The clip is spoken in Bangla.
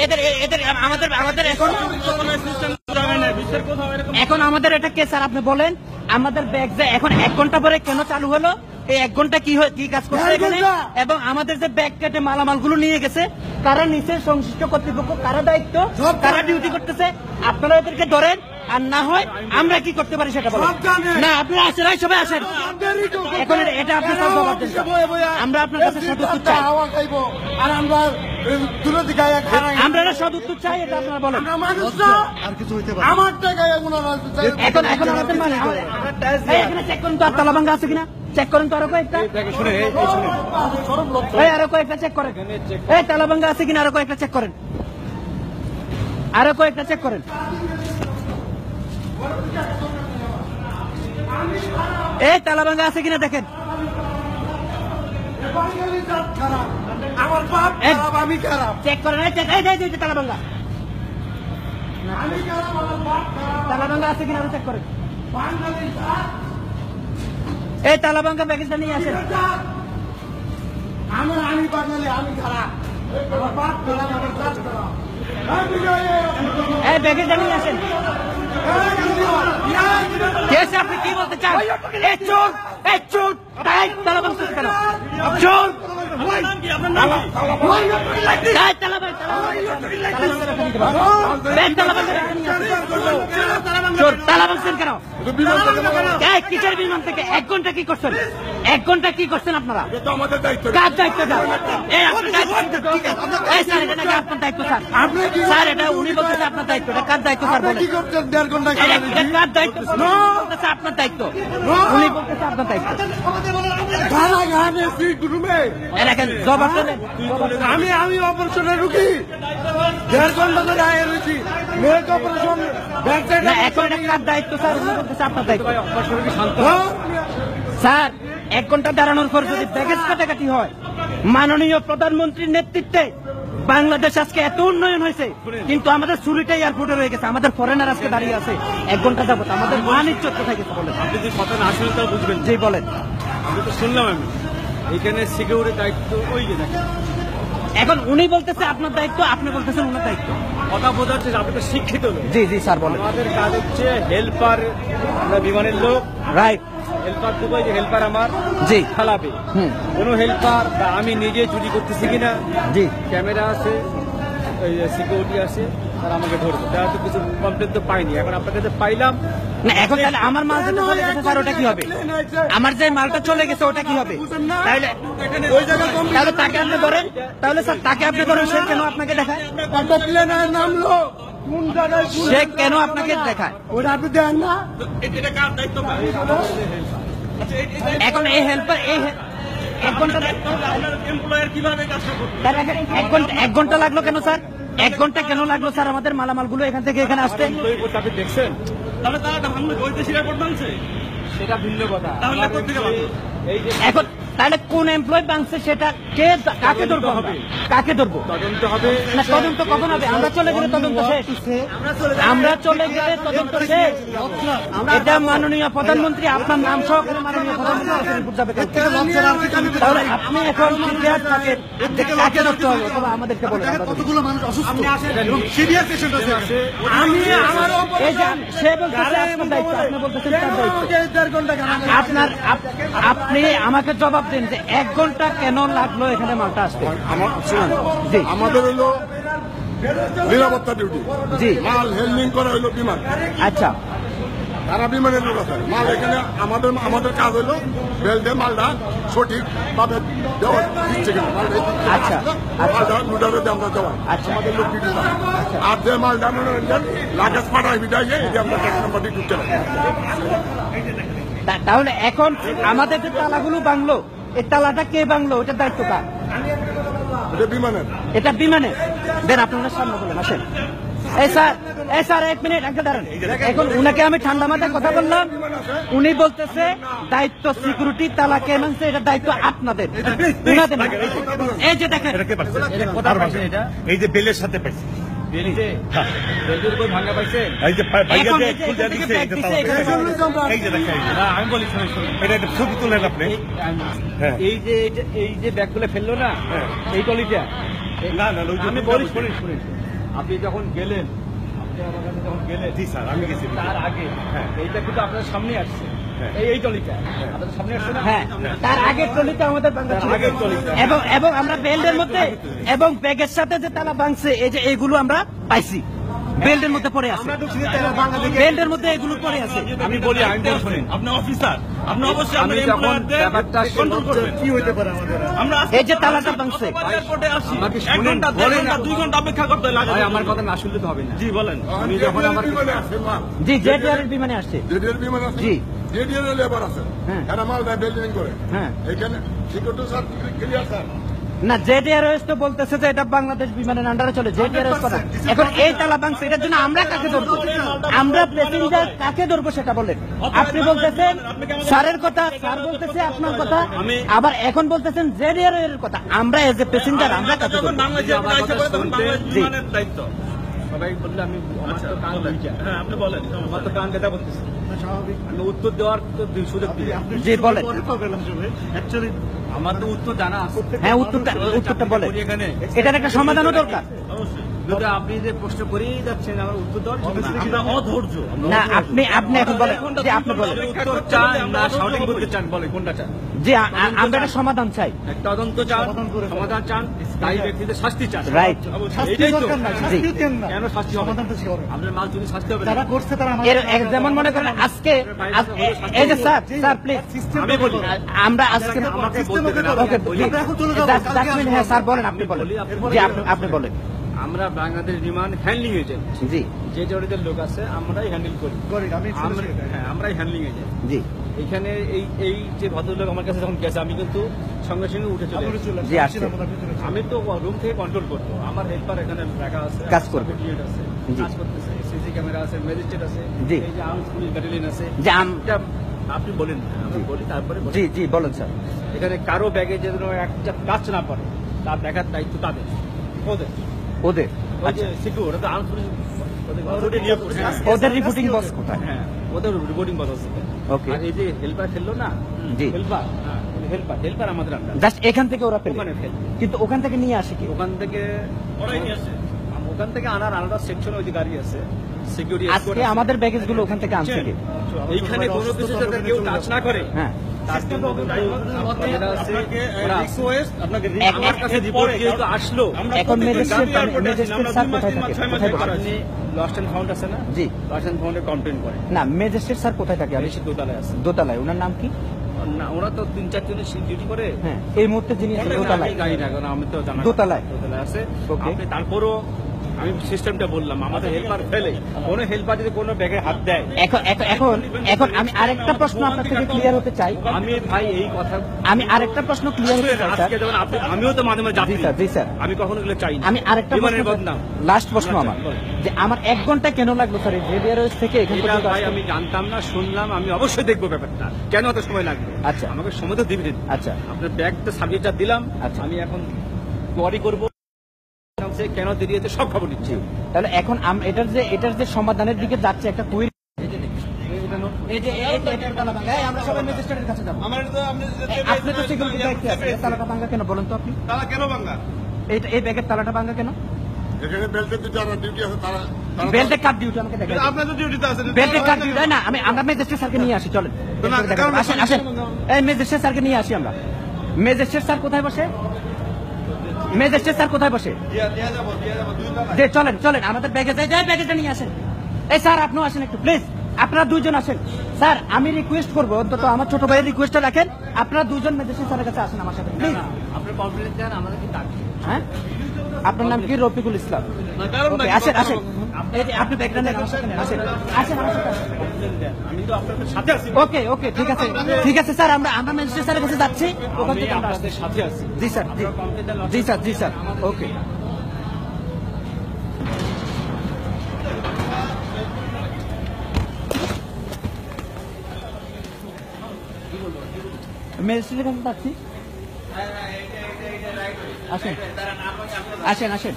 এদের এদের আমাদের আমাদের এখন এখন আমাদের এটা কে স্যার আপনি বলেন আমাদের ব্যাগ যে এখন এক ঘণ্টা পরে কেন চালু হলো? এই এক ঘণ্টা কি হয়- কি কাজ করছে এখানে? এবং আমাদের যে ব্যাগ কেটে মালামালগুলো নিয়ে গেছে কারা নিচে সংশ্লিষ্ট কর্তৃপক্ষ কারা দায়িত্ব জানে। ডিউটি করতেছে? আপনারা এদেরকে ধরেন আর না হয় আমরা কি করতে পারি সেটা বলেন। না আপনারা আসেন এই সবাই আসেন। এখন এটা- আপনি আমরা আপনার কাছে সদুত্তর চাই। আর আমরা আমরা সদ উত্তর চাই এটা আপনারা বলেন। আমরা মানুষ না আর কিছু হইতে পারে। আমার টাকায় এখন এখন আমাদের মানে এখানে চেক করেন তো আর তালাবাঙ্গা আছে কিনা? চেক করেন তো আরও কয়েকটা। আরও কয়েকটা চেক করেন। এই তালাবাঙ্গা আছে কিনা? আরও কয়েকটা চেক করেন। আরও কয়েকটা চেক করেন। এই তালাবাঙ্গা আছে কিনা দেখেন। বাঙালি জাত খারাপ। আমার বাপ এক- খারাপ আমি খারাপ। চেক করেন এই চেক এই এই, এই, এই, তালাবাঙ্গা। আমি খারাপ আমার বাপ খারাপ। তালাবাঙ্গা আছে কিনা আরও চেক করেন। বাঙালি জাত। এই তালাবাঙ্গা প্যাকেজটা নিয়ে আসেন। আমার আমি বাঙালি আমি খারাপ। আমার বাপ খারাপ আমার জাত খারাপ আমি যাই এই প্যাকেজটা নিয়ে আসেন কেসে আপনি কি বলতে চান এই চোর এই চোর তাই তালাবাঙ্গা কেন চোর তাই তালাবাঙ্গা চোর তালাবাঙ্গা কেন কিসের বিমান থেকে? এক ঘণ্টা কি করছেন? এক ঘণ্টা কি করছেন আপনারা? কার দায়িত্ব আপনার দায়িত্ব স্যার এটা উনি বলতেছে আপনার এটা কার স্যার কার আপনার উনি বলতেছে আপনার আমি আমি অপারেশনে রুকি দেড় ঘণ্টা ধরে আয় রয়েছি। অপারেশন দায়িত্ব স্যার আপনার দায়িত্ব। স্যার এক ঘণ্টা দাঁড়ানোর পর যদি ব্যাগেজ কাটাকাটি হয় মাননীয় প্রধানমন্ত্রীর নেতৃত্বে বাংলাদেশ আজকে এত উন্নয়ন হয়েছে কিন্তু আমাদের চুরিটা এয়ারপোর্টে রয়ে গেছে আমাদের ফরেনার আজকে দাঁড়িয়ে আছে এক ঘণ্টা যাবত আমাদের মান ইজ্জত কোথায় গেছে বলেন? আপনি যে কথা না শুনে তারা বুঝবেন জি বলেন। আমি তো শুনলাম আমি। এখানে সিকিউরিটি দায়িত্ব ওই যে দেখেন। এখন উনি বলতেছে আপনার দায়িত্ব আপনি বলতেছেন উনার দায়িত্ব। কথা বোঝা হচ্ছে আপনি তো শিক্ষিত লোক। জি জি স্যার বলেন। আমাদের কাজ হচ্ছে হেল্পার আমরা বিমানের লোক। রাইট হেল্পার দেবো যে হেল্পার আমার। জি। খালাবে কোন হেল্পার আমি নিজে চুরি করতেছি কিনা? জি। ক্যামেরা আছে সিকিউরিটি আছে। তারা আমাকে ধরবে। তারা তো কিছু কমপ্লেন তো পাইনি এখন আপনার কাছে পাইলাম। না এখন তাহলে আমার মাল যেটা চলে গেছে স্যার ওটা কি হবে? আমার যে মালটা চলে গেছে ওটা কি হবে? তাহলে ওই জায়গায় কম তাহলে তাকে আপনি ধরেন। তাহলে স্যার তাকে আপনি ধরেন সে কেন আপনাকে দেখায়? একটা নামলো কোন জায়গায় কোন- সে কেন আপনাকে দেখায় ওটা আপনি দেন না এখন এই হেল্পার ঘণ্টা এক ঘণ্টা লাগল কেন স্যার? এক ঘণ্টা কেন লাগল স্যার আমাদের মালামালগুলো এখান থেকে এখানে আসতে? আপনি দেখছেন। তাহলে তারা বৈদেশিক সেটা ভিন্ন কথা। তাহলে কোথেকে ভাঙলো এই যে এখন তাহলে কোন এমপ্লয় বাংছে সেটা কে কাকে ধরবো হবে? কাকে ধরবো? তদন্ত হবে। না তদন্ত কখন হবে? আমরা চলে গেলে তদন্ত শেষ। আমরা চলে গেলে তদন্ত শেষ। এটা মাননীয় প্রধানমন্ত্রী আপনার নাম সহকারে মাননীয় প্রধানমন্ত্রী যাবে তাহলে আপনি এখন থাকেন। কাকে ধরতে হবে অথবা আমাদেরকে ধরবো। কতগুলো মানুষ অসুস্থ? সিরিয়াস পেশেন্ট আছে আমি আমার সে বলতেছে আপনার দায়িত্ব আপনি বলতেছেন তার দায়িত্ব। দেড় ঘণ্টা কেন আপনার আপনি আমাকে জবাব দিন যে এক ঘণ্টা কেন লাগল এখানে মালটা আসতে? আমার আমাদের হইল নিরাপত্তা ডিউটি জি। মাল হ্যান্ডলিং করা হইল বিমান। আচ্ছা। তারা বিমানের লোক আছে। মাল এখানে আমাদের আমাদের কাজ হইল বেল্টে মালটা সঠিক ভাবে দেওয়া দিচ্ছে কিনা। আচ্ছা, আচ্ছা। মালটা লুডারে দেওয়া দেওয়া। আচ্ছা। আমাদের লোক ডিউটি না আর যে মালটা লাগেজ পাঠাই বিদায় আমরা ট্যাক্স নাম্বার ঢুকতে তাহলে এখন আমাদের যে তালাগুলো বাংলো এই তালাটা কে ওটার দায়িত্ব কার? এটা বিমানের। এটা দেন আপনারা সামনে বলেন আসেন। এই স্যার এই স্যার এক মিনিট একটা দাঁড়ান। এখন উনাকে আমি ঠান্ডা মাথায় কথা বললাম। উনি বলতেছে দায়িত্ব সিকিউরিটি তালা কে মানছে এটা দায়িত্ব আপনাদের। উনাদের। এই যে দেখেন। এই যে বেলের সাথে পাইছে এই যে এই যে। না হ্যাঁ। ব্যাগগুলো ফেলল না হ্যাঁ। এই টলিটা না না ওই যে- আমি বলি শুনুন শুনুন আপনি যখন গেলেন আপনি আমার কাছে যখন গেলেন জি স্যার আমি গেছি তার আগে হ্যাঁ। এইটা কিন্তু আপনার সামনে আসছে। এই টলিটা। আসছে না? হ্যাঁ। তার আগের আমাদের। এবং এবং আমরা বেল্টের মধ্যে এবং ব্যাগের সাথে যে তালা ভাঙছে এই যে এইগুলো আমরা পাইছি। বেল্টের মধ্যে পড়ে আছে। বেল্টের মধ্যে এগুলো পড়ে আছে। আমি বলি আমি শুনেন আপনি অফিসার আপনি অবশ্যই আপনার এমপ্লয়ারদের কন্ট্রোল করবেন। কি হইতে পারে আমাদের? আমরা এই যে তালাটা ভাঙছে। এয়ারপোর্টে আসি। এক ঘণ্টা দেড় ঘণ্টা দুই ঘণ্টা অপেক্ষা করতে লাগে ভাই আমার কথা না শুনলে তো হবে না। জি বলেন। আমি যখন আমার- বিমানে আছে মাল বিমানে আসছে। জেডিএর বিমান আছে জি। জেডিএর লেবার আছে। হ্যাঁ। এরা মাল বিল্ডিং করে। হ্যাঁ। এখানে সিকিউরিটি স্যার ক্লিয়ার স্যার না এয়ারওয়েজ তো বলতেছে যে এটা বাংলাদেশ বিমানের আন্ডারে চলে এয়ারওয়েজ কথা এখন এই তালা ভাঙছে এটার জন্য আমরা কাকে ধরবো? আমরা প্যাসেঞ্জার কাকে ধরবো সেটা বলেন? আপনি বলতেছেন স্যারের কথা স্যার বলতেছে আপনার কথা আবার এখন বলতেছেন জেড এয়ারওয়েজ কথা আমরা এজ এ প্যাসেঞ্জার আমরা কাকে ধরবো? সবাই বললে আমি আমার তো কান হ্যাঁ আপনি বলেন আমার তো কান ব্যথা করতেছে। উত্তর দেওয়ার তো সুযোগ জি বলেন। আমার তো উত্তর জানা আছে। হ্যাঁ উত্তরটা উত্তরটা বলেন। এখানে। এটার একটা সমাধানও দরকার। অবশ্যই। যদি আপনি যে প্রশ্ন করেই যাচ্ছেন আমার উত্তর দেওয়ার আমরা অধৈর্য। না আপনি আপনি এখন বলেন যে আপনি বলেন। উত্তর চান না সঠিক বলতে চান বলে কোনটা চান? যে আ- আ- আমরা একটা সমাধান চাই। এক তদন্ত চান সমাধান চান দায়ী ব্যক্তিদের শাস্তি চান। রাইট। এটাই তো কেন শাস্তি হবে? আপনার মাল চুরি শাস্তি হবে না। এর এক যেমন মনে করেন আজকে এই যে স্যার স্যার প্লিজ আমি বলি। আমরা আজকে আমাকে বলতে দেন, ওকে আমি বলি। just- just হ্যাঁ স্যার বলেন আপনি বলেন। জি আপনি আপনি বলেন। আমরা বাংলাদেশ বিমান হ্যান্ডলিং এজেন্ট জি। যে জড়িতের লোক আছে আমরাই হ্যান্ডেল করি। আমরা- হ্যাঁ আমরাই হ্যান্ডলিং এজেন্ট জি। এখানে এই এই যে ভদ্রলোক আমার কাছে যখন গেছে আমি কিন্তু সঙ্গে সঙ্গে উঠে চলে এসেছি। জি আসছে। আমি তো রুম থেকে কন্ট্রোল করব। আমার হেল্পার এখানে রাখা আছে কাজ করবে। আছে কাজ করতেছে সিসি ক্যামেরা আছে ম্যাজিস্ট্রেট আছে জি। এই যে আর্মস পুলিশ ব্যাটালিয়ন আছে। যে আপনি বলেন আমি বলি তারপরে জি জি বলেন স্যার। এখানে কারও ব্যাগে যেন একটা কাজ না পড়ে। তার দেখার দায়িত্ব তাদের। ওদের। ওদের। আচ্ছা। ওদের রিপোর্টিং বক্স কোথায়? হ্যাঁ ওদের রিপোর্টিং বদল Okay. আর এই যে হেল্পার খেললো না? জি। হেল্পার হেল্পার হেল্পার আমাদের আমরা। জাস্ট এখান থেকে ওরা পেল। ওখানে ফেল কিন্তু ওখান থেকে নিয়ে আসে কি ওখান থেকে ওরাই নিয়ে আসছে। ওখান থেকে আনার আলাদা সেকশন ওই যে গাড়ি আছে। সিকিউরিটি আজকে আমাদের ব্যাগেজগুলো ওখান থেকে আনছে এইখানে কোনো কিছু যাতে কেউ টাচ না করে। হ্যাঁ। তার আছে ওরা আছে। রিকোয়েস্ট আপনাকে এক- আমার কাছে রিপোর্ট যেহেতু আসলো এখন ম্যাজিস্ট্রেট ম্যাজিস্ট্রেট স্যার কোথায় থাকে কোথায় বসে? লস্ট অ্যান্ড ফাউন্ড আছে না জি। লস্ট অ্যান্ড ফাউন্ডে কমপ্লেন করে না ম্যাজিস্ট্রেট স্যার কোথায় থাকে আমি দোতলায় আছে দোতলায় ওনার নাম কি না ওরা তো তিন চার জনের ডিউটি করে হ্যাঁ এই মুহূর্তে যিনি দোতলায় জানি না আমি তো জানা দোতলায়? দোতলায় আছে. আপনি তারপরও আমি সিস্টেমটা বললাম আমাদের হেল্পার ফেলে। কোনো হেল্পার যদি কোনো ব্যাগে হাত দেয়। এখন এখন এখন আমি আরেকটা প্রশ্ন আপনার থেকে ক্লিয়ার হতে চাই। আমি ভাই এই কথা আমি আরেকটা প্রশ্ন ক্লিয়ার হতে চাই আজকে যেমন আপনি আমিও তো মাঝে মাঝে জি স্যার, জি স্যার। আমি কখনো এগুলো চাই আমি আরেকটা প্রশ্ন লাস্ট প্রশ্ন আচ্ছা, আমার। যে আমার এক ঘণ্টা কেন লাগল স্যার জেডিআরএস থেকে এখান পর্যন্ত ভাই আমি জানতাম না শুনলাম আমি অবশ্যই দেখব ব্যাপারটা। কেন এত সময় লাগবে? আচ্ছা। আমাকে সময় তো দিবেন আচ্ছা। আপনার ব্যাগটা সাবজেক্টটা দিলাম। আচ্ছা। আমি এখন কোয়ারি করব। সে কেন দেরি হয়েছে সব খবর নিচ্ছি। তাহলে এখন এটার যে এটার যে সমাধানের দিকে যাচ্ছে একটা কুইরি এই আমরা সবাই ম্যাজিস্ট্রেটের কাছে যাব। আমার তো আপনি তো সিকিউরিটি দায়িত্বে আছেন। তালাটা ভাঙা কেন বলেন তো আপনি। তারা কেন বাঙ্গা এই ব্যাগের তালাটা ভাঙা কেন? এখানে বেল্টের যারা ডিউটি আছে তারা তারা- বেল্টে কাট ডিউটি আমাকে দেখাই আপনার ডিউটিতে আছে বেল্টে কাট ডিউটি না আমি আমরা ম্যাজিস্ট্রেট স্যারকে নিয়ে আসি চলেন। আসেন আসেন। এই ম্যাজিস্ট্রেট স্যারকে নিয়ে আসি আমরা। ম্যাজিস্ট্রেট স্যার কোথায় বসে? ম্যাজিস্ট্রেট স্যার কোথায় বসে? দিয়া দিয়া যাব দিয়া যাব দুই টাকা যে চলেন চলেন আমাদের ব্যাগে যাই যাই ব্যাগেজটা নিয়ে আসেন। এই স্যার আপনিও আসেন একটু প্লিজ আপনারা দুজন আসেন। স্যার আমি রিকোয়েস্ট করব অন্তত আমার ছোট ভাইয়ের রিকোয়েস্টটা রাখেন। আপনারা দুজন ম্যাজিস্ট্রেট স্যারের কাছে আসেন আমার সাথে প্লিজ আপনার কমপ্লেন দেন আমাদের কি হ্যাঁ? আপনার নাম কি? রফিকুল ইসলাম। আসেন আসেন। আপনি আসেন আসেন। ওকে ওকে ঠিক আছে। ঠিক আছে স্যার আমরা আমরা ম্যাজিস্ট্রেট স্যারের কাছে যাচ্ছি। ওখান থেকে আমরা সাথে আছি। জি স্যার জি। জি স্যার জি স্যার। ওকে ম্যাজিস্ট্রেটের কাছে যাচ্ছি? আসেন। আসেন আসেন।